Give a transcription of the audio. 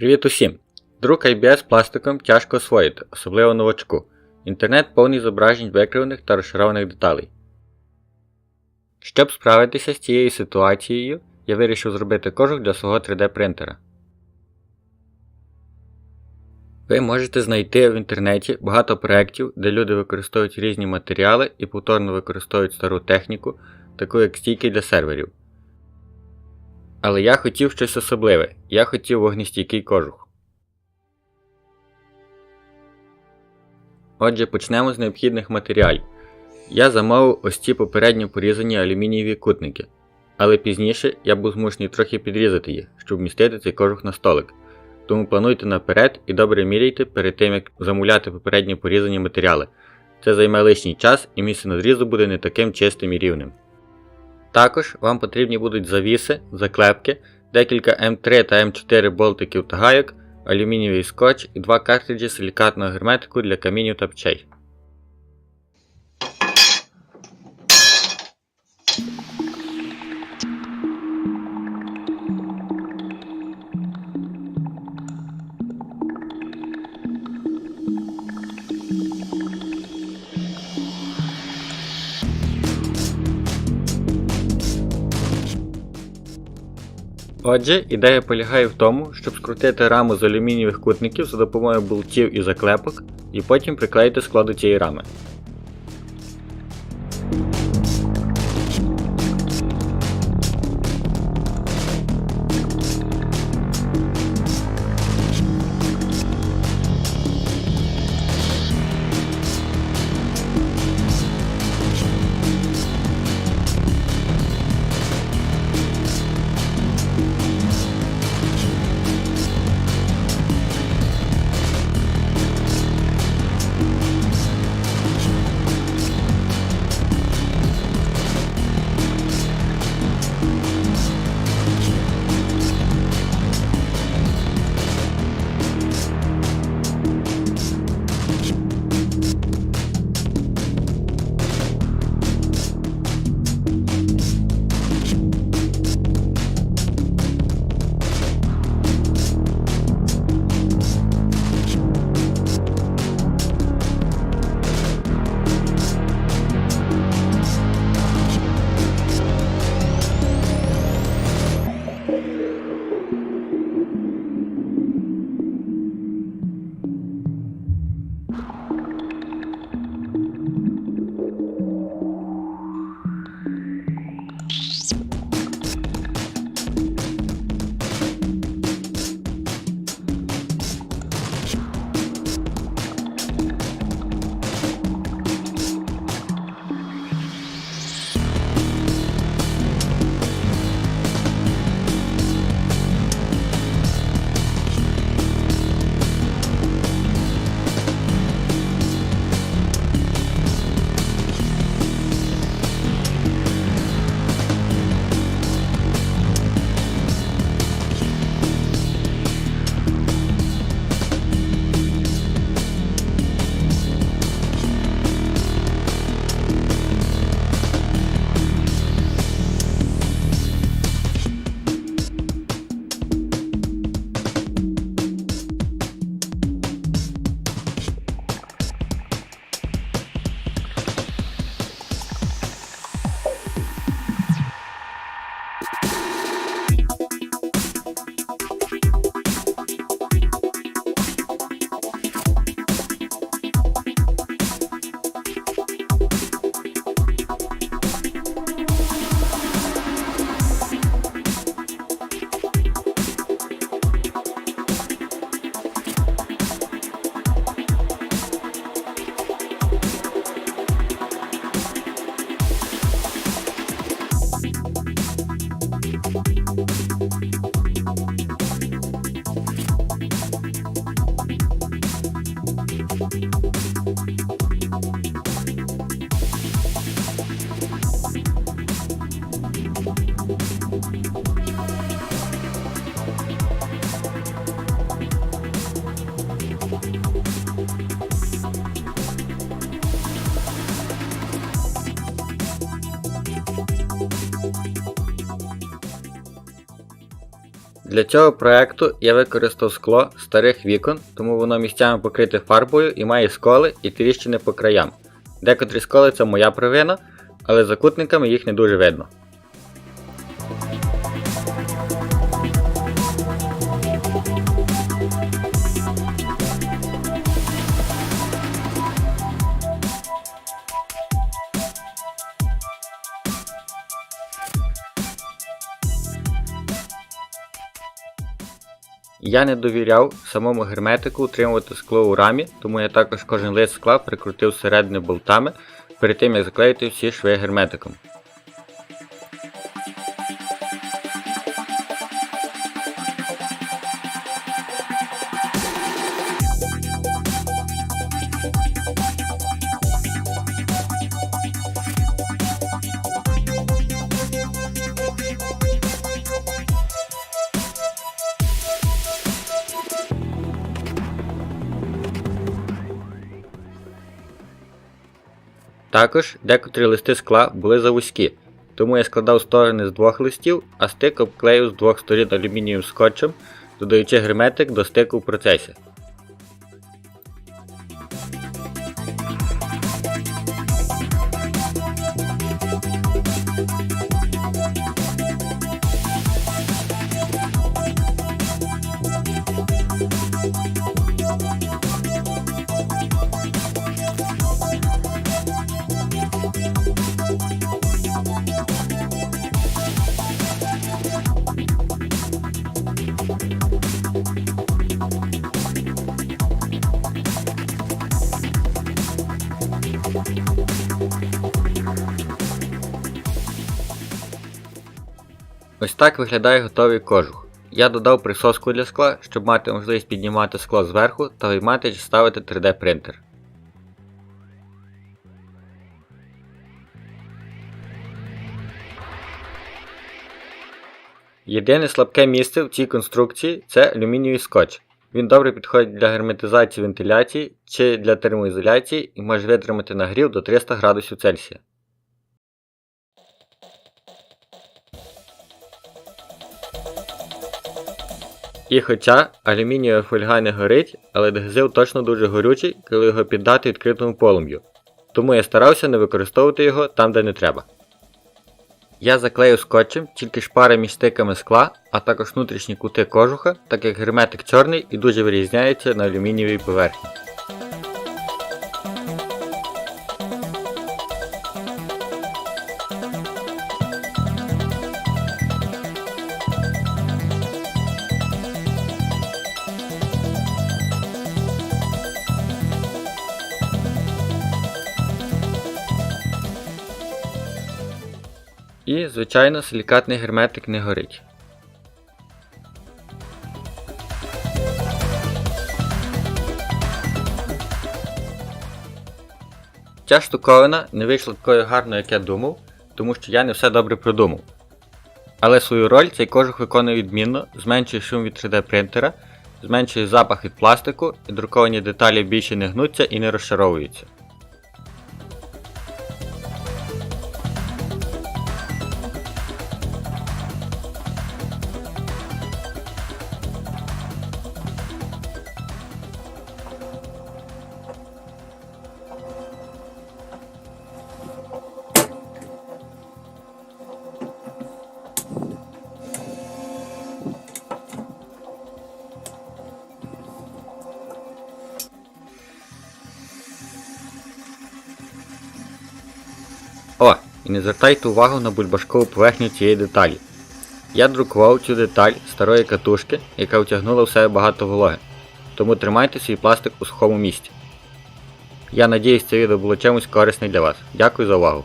Привіт усім! Друк IBS пластиком тяжко освоїти, особливо новачку. Інтернет повний зображень викривлених та розшарованих деталей. Щоб справитися з цією ситуацією, я вирішив зробити кожух для свого 3D принтера. Ви можете знайти в інтернеті багато проєктів, де люди використовують різні матеріали і повторно використовують стару техніку, таку як стійки для серверів. Але я хотів щось особливе, я хотів вогнестійкий кожух. Отже, почнемо з необхідних матеріалів. Я замовив ось ці попередньо порізані алюмінієві кутники, але пізніше я був змушений трохи підрізати їх, щоб вмістити цей кожух на столик. Тому плануйте наперед і добре міряйте перед тим, як замовляти попередньо порізані матеріали. Це займе лишній час і місце надрізу буде не таким чистим і рівним. Також вам потрібні будуть завіси, заклепки, декілька М3 та М4 болтиків та гайок, алюмінієвий скотч і два картриджі силікатного герметику для камінів та печей. Отже, ідея полягає в тому, щоб скрутити раму з алюмінієвих кутників за допомогою болтів і заклепок, і потім приклеїти складу цієї рами. Для цього проекту я використав скло старих вікон, тому воно місцями покрите фарбою і має сколи і тріщини по краям. Декотрі сколи це моя провина, але закутниками їх не дуже видно. Я не довіряв самому герметику утримувати скло у рамі, тому я також кожен лист скла прикрутив середини болтами перед тим як заклеїти всі шви герметиком. Також декотрі листи скла були завузькі, тому я складав сторони з двох листів, а стик обклеїв з двох сторін алюмінієвим скотчем, додаючи герметик до стику в процесі. Ось так виглядає готовий кожух. Я додав присоску для скла, щоб мати можливість піднімати скло зверху та виймати чи ставити 3D принтер. Єдине слабке місце в цій конструкції це алюмінієвий скотч. Він добре підходить для герметизації вентиляції чи для термоізоляції і може витримати нагрів до 300 градусів Цельсія. І хоча алюмінієва фольга не горить, але дегазил точно дуже горючий, коли його піддати відкритому полум'ю. Тому я старався не використовувати його там, де не треба. Я заклею скотчем тільки шпари між стиками скла, а також внутрішні кути кожуха, так як герметик чорний і дуже вирізняється на алюмінієвій поверхні. І, звичайно, силікатний герметик не горить. Ця штуковина не вийшла такою гарною, як я думав, тому що я не все добре продумав. Але свою роль цей кожух виконує відмінно, зменшує шум від 3D принтера, зменшує запах від пластику і друковані деталі більше не гнуться і не розшаровуються. Не звертайте увагу на бульбашкову поверхню цієї деталі. Я друкував цю деталь старої катушки, яка втягнула в себе багато вологи, тому тримайте свій пластик у сухому місці. Я надіюсь це відео було чимось корисне для вас. Дякую за увагу.